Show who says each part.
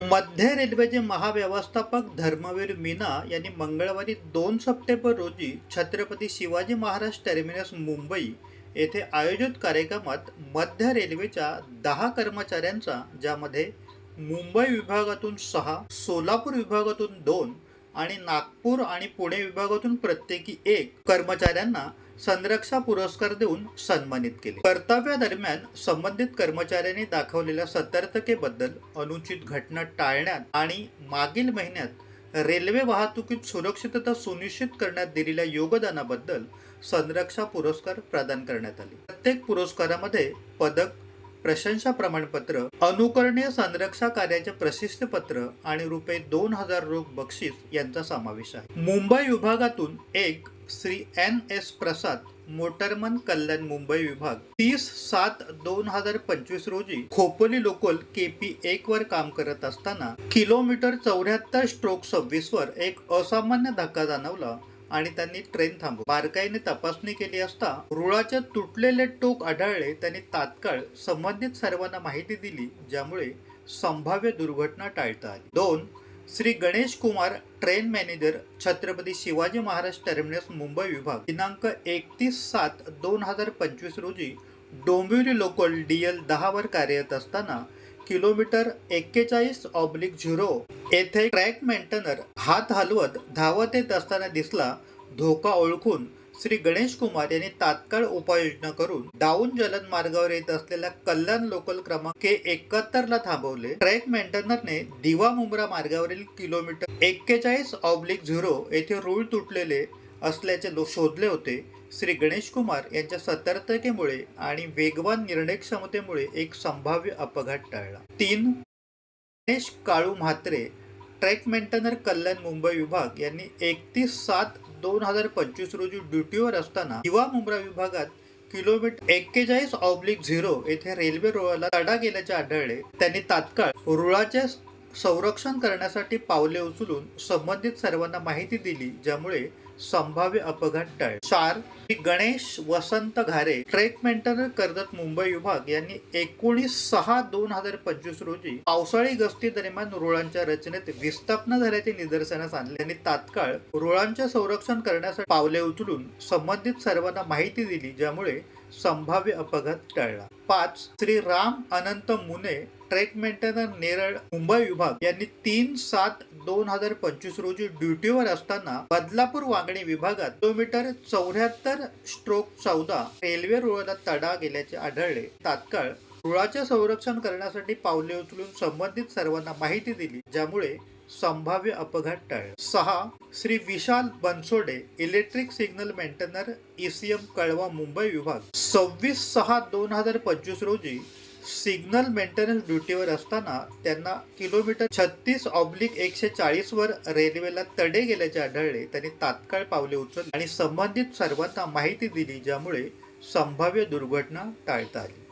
Speaker 1: मध्य रेल्वेचे महाव्यवस्थापक धर्मवीर मीना यांनी मंगळवारी दोन सप्टेंबर रोजी छत्रपती शिवाजी महाराज टर्मिनस मुंबई येथे आयोजित कार्यक्रमात मध्य रेल्वेच्या दहा कर्मचाऱ्यांचा ज्यामध्ये मुंबई विभागातून सहा सोलापूर विभागातून दोन आणि नागपूर आणि पुणे विभागातून प्रत्येकी एक कर्मचाऱ्यांना संरक्षा पुरस्कार देऊन सन्मानित केले. कर्तव्यादरम्यान संबंधित कर्मचाऱ्यांनी दाखवलेल्या सतर्कतेबद्दल अनुचित घटना टाळण्यात आणि मागील महिन्यात रेल्वे वाहतुकीत सुरक्षितता सुनिश्चित करण्यात दिलेल्या योगदानाबद्दल संरक्षा पुरस्कार प्रदान करण्यात आले. प्रत्येक पुरस्कारामध्ये पदक प्रशंसा प्रमाणपत्र अनुकरणीय संरक्षा कार्याचे प्रशस्तीपत्र आणि रुपये दोन हजार रोख बक्षीस यांचा समावेश आहे. मुंबई विभागातून एक Shri N S Prasad motorman Kalyan Mumbai विभाग. तीस सात दोन हजार पंचवीस रोजी खोपोली लोकल केपी एक वर काम करत असताना किलोमीटर चौऱ्याहत्तर स्ट्रोक सव्वीस वर एक असामान्य धक्का जाणवला आणि त्यांनी ट्रेन थांबव बारकाईने तपासणी केली असता रुळाचे तुटलेले टोक आढळले त्यांनी तात्काळ संबंधित सर्वांना माहिती दिली ज्यामुळे संभाव्य दुर्घटना टाळता आली. दोन Shri Ganesh Kumar train manager Chhatrapati Shivaji Maharaj terminus Mumbai विभाग. दिनांक एकतीस सात दोन हजार पंचवीस रोजी डोंबिवली लोकल डी एल दहावर कार्यरत असताना किलोमीटर एक्केचाळीस ऑब्लिक झिरो येथे ट्रॅक मेंटेनर हात हलवत धावत येत असताना दिसला धोका ओळखून श्री गणेश कुमार यांनी तात्काळ उपाययोजना करून डाऊन जलद मार्गावर येत असलेल्या कल्याण लोकल क्रमांक एकाहत्तर ला थांबवले. ट्रॅक मेंटेनरने दिवा मुंब्रा मार्गावरील किलोमीटर एक्केचाळीस ऑब्लिक झिरो येथे रूळ तुटलेले असल्याचे शोधले होते. श्री गणेश कुमार यांच्या सतर्कतेमुळे आणि वेगवान निर्णय क्षमतेमुळे एक संभाव्य अपघात टाळला. तीन गणेश काळू म्हात्रे ट्रॅक मेंटेनर कल्याण मुंबई विभाग यांनी एकतीस सात दोन हजार पंचवीस रोजी ड्युटीवर असताना दिवा मुंब्रा विभागात किलोमीटर एक्केचाळीस ऑब्लिक झिरो येथे रेल्वे रुळाला तडा गेल्याचे आढळले. त्यांनी तात्काळ रुळाचे संरक्षण करण्यासाठी पावले उचलून संबंधित सर्वांना माहिती दिली ज्यामुळे संभाव्य अपघात टाळ चार गणेश वसंत घारे ट्रेक मेंटेनर कर्जत मुंबई विभाग यांनी एकोणीस सहा दोन हजार पंचवीस रोजी पावसाळी गस्ती दरम्यान रुळांच्या रचनेत विस्थापना झाल्याचे निदर्शनास आणले आणि तात्काळ रुळांचे संरक्षण करण्यासाठी पावले उचलून संबंधित सर्वांना माहिती दिली ज्यामुळे संभाव्य अपघात टळला. पाच श्री राम अनंत मुने ट्रेक मेंटेनर नेरळ मुंबई विभाग यांनी तीन सात दोन हजार पंचवीस रोजी ड्युटीवर असताना बदलापूर वांगणी विभागात किलोमीटर चौऱ्याहत्तर स्ट्रोक चौदा रेल्वे रुळाला तडा गेल्याचे आढळले. तात्काळ रुळाचे संरक्षण करण्यासाठी पावले उचलून संबंधित सर्वांना माहिती दिली ज्यामुळे संभाव्य अपघात टाळला. सहा Shri Vishal Bansode electric signal maintainer ECM Kalwa Mumbai विभाग. सव्वीस सहा दोन हजार पंचवीस रोजी सिग्नल मेंटेनन्स ड्युटीवर असताना त्यांना किलोमीटर छत्तीस ऑब्लिक एकशे चाळीसवर रेल्वेला तडे गेल्याचे आढळले. त्यांनी तात्काळ पावले उचलली आणि संबंधित सर्वांना माहिती दिली ज्यामुळे संभाव्य दुर्घटना टाळता आली.